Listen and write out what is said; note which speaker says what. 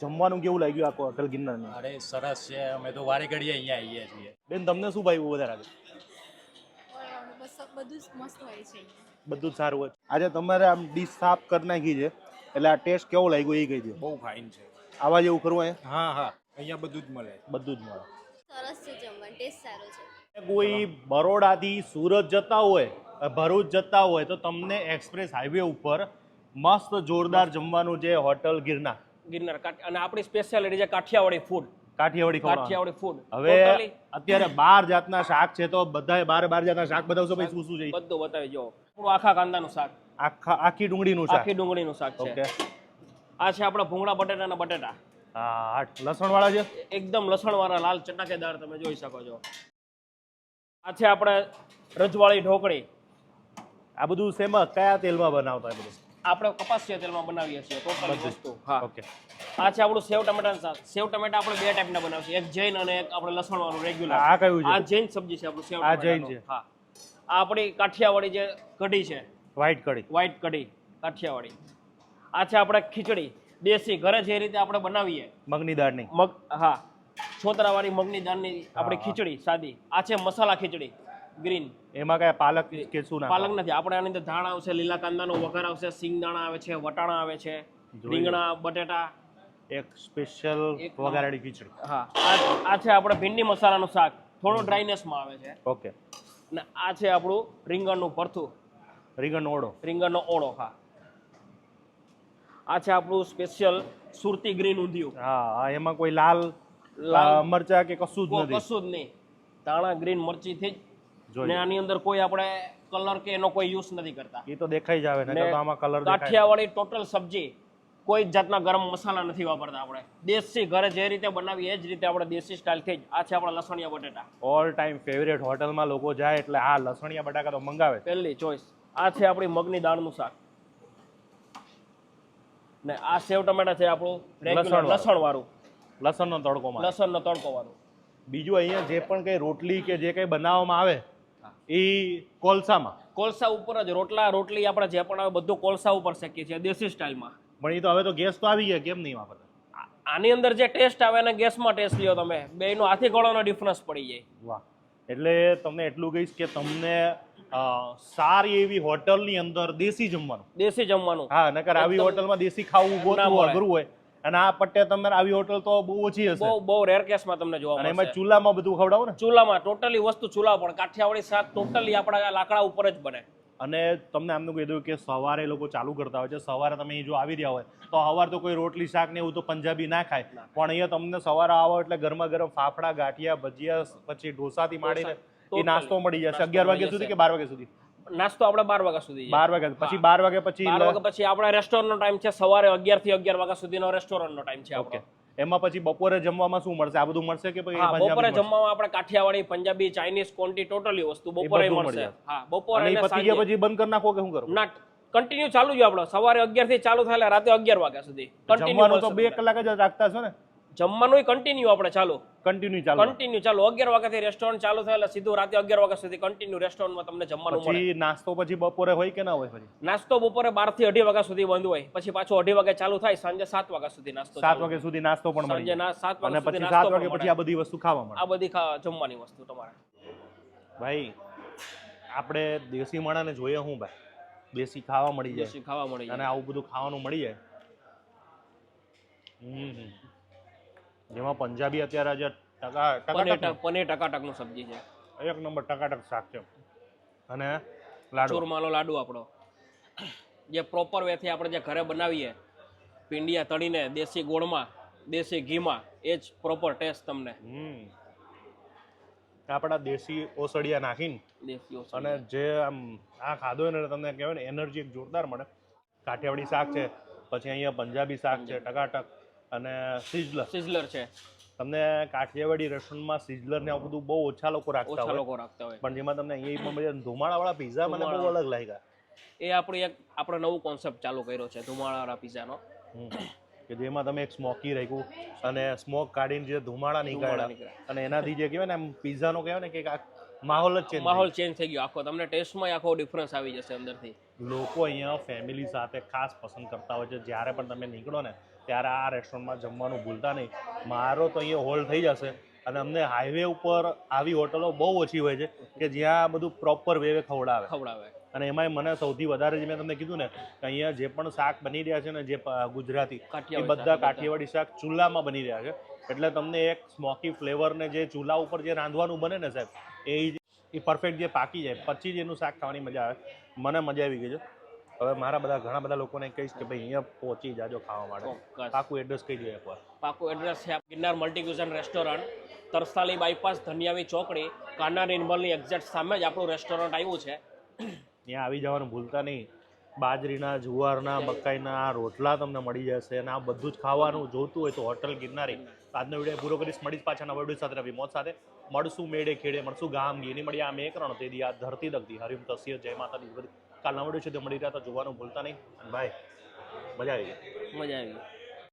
Speaker 1: જમવાનું કેવું લાગ્યું આખો હોટલ ગિરનારની?
Speaker 2: અરે સરસ છે. અમે તો વારે ઘડીએ અહીંયા આવીએ છીએ.
Speaker 1: બેન તમને શું ભાવ્યું વધારે
Speaker 3: બધું જ મસ્ત હોય છે.
Speaker 1: બધું જ સારું હોય. આજે તમારે આમ ડીશ સાફ કરી નાખી છે. એટલે આ ટેસ્ટ કેવો લાગ્યો એ કહી દો.
Speaker 2: બહુ ફાઇન છે.
Speaker 1: આવા જેવું કરવું અહીંયા?
Speaker 2: હા હા. અહીંયા બધું જ મળે.
Speaker 1: બધું જ મળે.
Speaker 3: સરસ છે જમવાનું ટેસ્ટ સારો છે.
Speaker 1: કોઈ બરોડાથી સુરત જતા હોય ભરૂચ જતા હોય તો તમને એક્સપ્રેસ હાઈવે ઉપર મસ્ત જોરદાર જમવાનું છે હોટલ ગિરનાર.
Speaker 4: ગિરનાર અને આપણી સ્પેશિયાલિટી છે કાઠિયાવાડી ફૂડ
Speaker 1: કાઠિયાવાડી
Speaker 4: કાઠિયાવાડી ફૂડ
Speaker 1: હવે અત્યારે બાર જાતના શાક છે તો બધા બાર બાર જાતના શાક બતાવશો ભાઈ શું શું છે
Speaker 4: બધું બતાવી જો. આખા કાંદાનું શાક.
Speaker 1: આખા આખી ડુંગળીનું શાક.
Speaker 4: આખી ડુંગળીનું શાક છે.
Speaker 1: ઓકે.
Speaker 4: આ છે આપણા ભૂંગળા બટેટાના બટેટા.
Speaker 1: હા લસણ વાળા છે?
Speaker 4: એકદમ લસણ વાળા લાલ ચટાકેદાર તમે જોઈ શકો છો. આ છે આપણે રજવાળી ઢોકળી.
Speaker 1: આ બધું શેમાં કયા તેલમાં બનાવતા બધું?
Speaker 4: આપણે કપાસિયા તેલમાં બનાવીએ છીએ ટોટલ વસ્તુ હા.
Speaker 1: ઓકે.
Speaker 4: આ છે આપણું સેવ ટમેટાનું શાક. સેવ ટમેટા આપણે બે ટાઈપના બનાવીએ એક જૈન અને એક આપણે લસણવાળું રેગ્યુલર
Speaker 1: આ કયું
Speaker 4: આ
Speaker 1: છે
Speaker 4: જૈન સબ્જી છે આપણું સેવ
Speaker 1: આ જૈન છે.
Speaker 4: હા. આ આપણી કાઠિયાવાડી જે કઢી છે.
Speaker 1: વ્હાઈટ કઢી.
Speaker 4: વ્હાઈટ કઢી કાઠિયાવાડી. આ છે આપણે ખીચડી. દેશી ઘરે જે રીતે આપણે બનાવીએ.
Speaker 1: મગની દાળની.
Speaker 4: મગ હા. છોતરાવાળી મગની દાળની આપણી. ખીચડી સાદી. આ છે મસાલા ખીચડી. ગ્રીન
Speaker 1: એમાં કઈ પાલક કે શું ના
Speaker 4: પાલક નથી. આપણે આની અંદર ધાણા આવશે લીલા કાંદાનો વઘાર આવશે સિંગદાણા આવે છે વટાણા આવે છે રીંગણા બટેટા.
Speaker 1: એક સ્પેશિયલ વઘારેલી ખીચડી.
Speaker 4: હા. આ છે આપણે ભીંડી મસાલાનું શાક. થોડું ડ્રાયનેસમાં આવે છે.
Speaker 1: ઓકે.
Speaker 4: અને આ છે આપણું રીંગણનું ભરથું.
Speaker 1: રીંગણનો ઓળો.
Speaker 4: રીંગણનો ઓળો હા. આ છે આપણું સ્પેશિયલ સુરતી ગ્રીન ઊંધિયું.
Speaker 1: હા એમાં કોઈ લાલ મરચા કે કશું જ નથી.
Speaker 4: કશું જ નહીં. ધાણા ગ્રીન મરચીથી જ ને આની અંદર કોઈ આપણે કલર કે એનો કોઈ યુઝ નથી કરતા.
Speaker 1: એ તો દેખાઈ જ આવે ને આમાં કલર
Speaker 4: કાઠિયાવાડી ટોટલ સબ્જી કોઈ જાતના ગરમ મસાલા નથી વાપરતા આપણે. દેશી ઘરે જે રીતે બનાવીએ એ જ રીતે આપણે દેશી સ્ટાઇલથી જ. આ છે આપણા લસણિયા બટેટા.
Speaker 1: ઓલ ટાઈમ ફેવરેટ હોટલમાં લોકો જાય એટલે આ લસણિયા બટાકા તો મંગાવે
Speaker 4: પહેલી ચોઈસ આ છે આપણી મગની દાળનું શાક. ને આ સેવ ટમેટા છે આપણું લસણ વાળું
Speaker 1: લસણનો તડકો
Speaker 4: લસણનો તડકો વાળું.
Speaker 1: બીજું અહીંયા જે પણ કઈ રોટલી કે જે કઈ બનાવવામાં આવે એ કોલસામાં.
Speaker 4: કોલસા ઉપર જ રોટલા રોટલી આપણે જે પણ આવે બધું કોલસા ઉપર શેકીએ છીએ દેશી સ્ટાઇલમાં.
Speaker 1: પણ એ તો હવે તો ગેસ તો આવી ગયા કેમ નહીં વાપરતા?
Speaker 4: આની અંદર જે ટેસ્ટ આવે અને ગેસમાં ટેસ્ટ લ્યો તમે. બેનો હાથી ઘોડાનો ડિફરન્સ પડી જાય.
Speaker 1: વાહ. એટલે તમને એટલું કહીશ કે તમને સારી એવી હોટલની અંદર દેશી જમવાનું.
Speaker 4: દેશી જમવાનું.
Speaker 1: હા નકર આવી હોટલમાં દેશી ખાવું. અઘરું હોય. અને આ પટ્ટે તમારે આવી હોટલ તો બહુ ઓછી હશે.
Speaker 4: બહુ બહુ રેર કેસમાં તમને જોવા
Speaker 1: અને એમાં ચૂલામાં બધું ખવડાવો ને.
Speaker 4: ચૂલામાં ટોટલી વસ્તુ ચૂલા પર કાઠિયાવાડી શાક ટોટલી આપણા લાકડા ઉપર જ બને.
Speaker 1: અને તમને આમનું કીધું કે સવારે લોકો ચાલુ કરતા હોય છે. સવારે તમે જો આવી રહ્યા હોય તો સવાર તો કોઈ રોટલી શાક ને એવું તો પંજાબી ના ખાય. પણ અહીંયા તમને સવારે આવો એટલે ગરમા ગરમ ફાફડા ગાંઠિયા ભજીયા પછી ઢોસાથી માંડીને એ નાસ્તો મળી જશે. અગિયાર વાગ્યા સુધી કે બાર વાગ્યા સુધી?
Speaker 4: નાસ્તો આપણે બાર વાગ્યા સુધી
Speaker 1: બાર વાગ્યા પછી બાર વાગ્યા પછી
Speaker 4: બાર વાગ્યા પછી આપણે રેસ્ટોરન્ટનો ટાઈમ છે. સવારે અગિયારથી અગિયાર વાગ્યા સુધીનો રેસ્ટોરન્ટનો ટાઈમ છે
Speaker 1: ઓકે એમાં પછી બપોરે જમવામાં શું મળશે? આ બધું મળશે કે પછી
Speaker 4: બપોરે જમવામાં આપણે Kathiawadi Punjabi Chinese conti totally વસ્તુ બપોરે મળશે. હા બપોરે
Speaker 1: અને
Speaker 4: પછી
Speaker 1: પછી બંધ કરી નાખો કે શું કરો
Speaker 4: ના કન્ટિન્યુ ચાલુ જ આપણો. સવારે અગિયારથી ચાલુ થાય રાતે અગિયાર વાગ્યા સુધી.
Speaker 1: કન્ટિન્યુ તો બે કલાક જ રાખતા છો ને?
Speaker 4: જમવાનું કન્ટિન્યુ આપણે ચાલુ.
Speaker 1: કન્ટિન્યુ ચાલુ.
Speaker 4: કન્ટિન્યુ ચાલુ. અગિયાર વાગ્યાથી રેસ્ટોરન્ટ ચાલુ થાય એટલે સીધું રાતે અગિયાર વાગ્યા સુધી કન્ટિન્યુ રેસ્ટોરન્ટમાં તમને જમવાનું મળે.
Speaker 1: પછી નાસ્તો પછી બપોરે હોય કે ના હોય પછી
Speaker 4: નાસ્તો બપોરે બારથી અઢી વાગ્યા સુધી બંધ હોય. પછી પાછો અઢી વાગે ચાલુ થાય સાંજે સાત વાગ્યા સુધી નાસ્તો
Speaker 1: સાત વાગ્યા સુધી નાસ્તો પણ મળે
Speaker 4: સાંજે
Speaker 1: જાય.
Speaker 4: સાત વાગ્યા સુધી
Speaker 1: પછી સાત વાગ્યા પછી આ બધી વસ્તુ ખાવા મળે.
Speaker 4: આ બધી જમવાની વસ્તુ તમારે.
Speaker 1: ભાઈ આપણે દેશી માણાને જોઈએ હું ભાઈ. દેશી ખાવા મળી જાય.
Speaker 4: દેશી ખાવા મળી
Speaker 1: અને આવું બધું ખાવાનું મળી જાય. હમ. જેમાં પંજાબી અત્યારે જે ટકા
Speaker 4: પનીર
Speaker 1: ટકા
Speaker 4: ટક- પનીર ટકાટકનું સબ્જી છે.
Speaker 1: એક નંબર ટકાટક શાક છે. અને લાડુ.
Speaker 4: ચૂરમાલો લાડુ આપણો. જે પ્રોપર વેથી આપણે જે ઘરે બનાવીએ પિંડિયા તળીને દેશી ગોળમાં દેશી ઘીમાં એ જ પ્રોપર ટેસ્ટ તમને.
Speaker 1: આપણા દેશી ઓસડિયા નાખીને
Speaker 4: દેશી
Speaker 1: અને જે આમ આ ખાધો એને તમને કહેવાય ને એનર્જી એક જોરદાર મળે. કાઠિયાવાડી શાક છે પછી અહીંયા પંજાબી શાક છે ટકાટક. અને સિઝલર.
Speaker 4: સિઝલર છે.
Speaker 1: તમને કાઠિયાવાડી રેસ્ટોરન્ટમાં સિઝલર ને આવું બધું બહુ ઓછા લોકો રાખતા હોય.
Speaker 4: લોકો રાખતા હોય.
Speaker 1: પણ જેમાં તમને અહીંયા પણ બધા ધુમાડાવાળા પીઝા મને બહુ અલગ લાગ્યા.
Speaker 4: એ આપણે એક આપણે નવું કોન્સેપ્ટ ચાલુ કર્યો છે ધુમાડાવાળા પીઝાનો.
Speaker 1: કે જેમાં તમે એક સ્મોકી રાખ્યું અને સ્મોક કાઢીને જે ધુમાડા નીકળ્યા. અને એનાથી જે કહેવાય ને આમ પીઝાનો કહેવાય ને કે માહોલ જ ચેન્જ
Speaker 4: માહોલ ચેન્જ થઈ ગયો. આખો તમને ટેસ્ટમાં આખો ડિફરન્સ આવી જશે અંદરથી.
Speaker 1: લોકો અહીંયા ફેમિલી સાથે ખાસ પસંદ કરતા હોય છે. જ્યારે પણ તમે નીકળો ને ત્યારે આ રેસ્ટોરન્ટમાં જમવાનું ભૂલતા નહીં. મારો તો અહીંયા હોલ્ડ થઈ જશે અને અમને હાઈવે ઉપર આવી હોટલો બહુ ઓછી હોય છે કે જ્યાં બધું પ્રોપર વેવે ખવડાવે.
Speaker 4: ખવડાવે.
Speaker 1: અને એમાંય મને સૌથી વધારે જે મેં તમને કીધું ને કે અહીંયા જે પણ શાક બની રહ્યા છે ને જે ગુજરાતી એ બધા કાઠિયાવાડી શાક ચૂલામાં બની રહ્યા છે. એટલે તમને એક સ્મોકી ફ્લેવર ને જે ચૂલા ઉપર જે રાંધવાનું બને ને સાહેબ એ એ પરફેક્ટ જે પાકી જાય. પછી જ એનું શાક ખાવાની મજા આવે. મને મજા આવી ગઈ છે. હવે મારા બધા ઘણા બધા લોકોને કહીશ કે ભાઈ અહીંયા પહોંચી જાજો ખાવા માટે. પાકું એડ્રેસ કહી દો એકવાર.
Speaker 4: પાકું એડ્રેસ છે Girnar multicuisine restaurant Tarsali bypass Dhaniyavi ચોકડી કાના નિર્મલની એક્ઝેક્ટ સામે જ આપણું રેસ્ટોરન્ટ આવ્યું છે.
Speaker 1: ત્યાં આવી જવાનું ભૂલતા નહીં. બાજરીના જુવારના મકાઈના આ રોટલા તમને મળી જશે અને આ બધું જ ખાવાનું જોતું હોય તો હોટલ ગિરનારી. આજનો વીડિયો પૂરો કરીશ. મળીશ પાછા નવા વીડિયો સાથે નવી મોત સાથે. મળશું મેળે ખેડે મળશું ગામ ગીની મળી આ મેકરણ તે દી આ ધરતી દગતી. હરિમ તસ્ય જય માતાની કાલના વીડિયો છે તે મળી રહ્યા તો જોવાનું ભૂલતા નહીં. ભાઈ, મજા આવી ગઈ.
Speaker 4: મજા આવી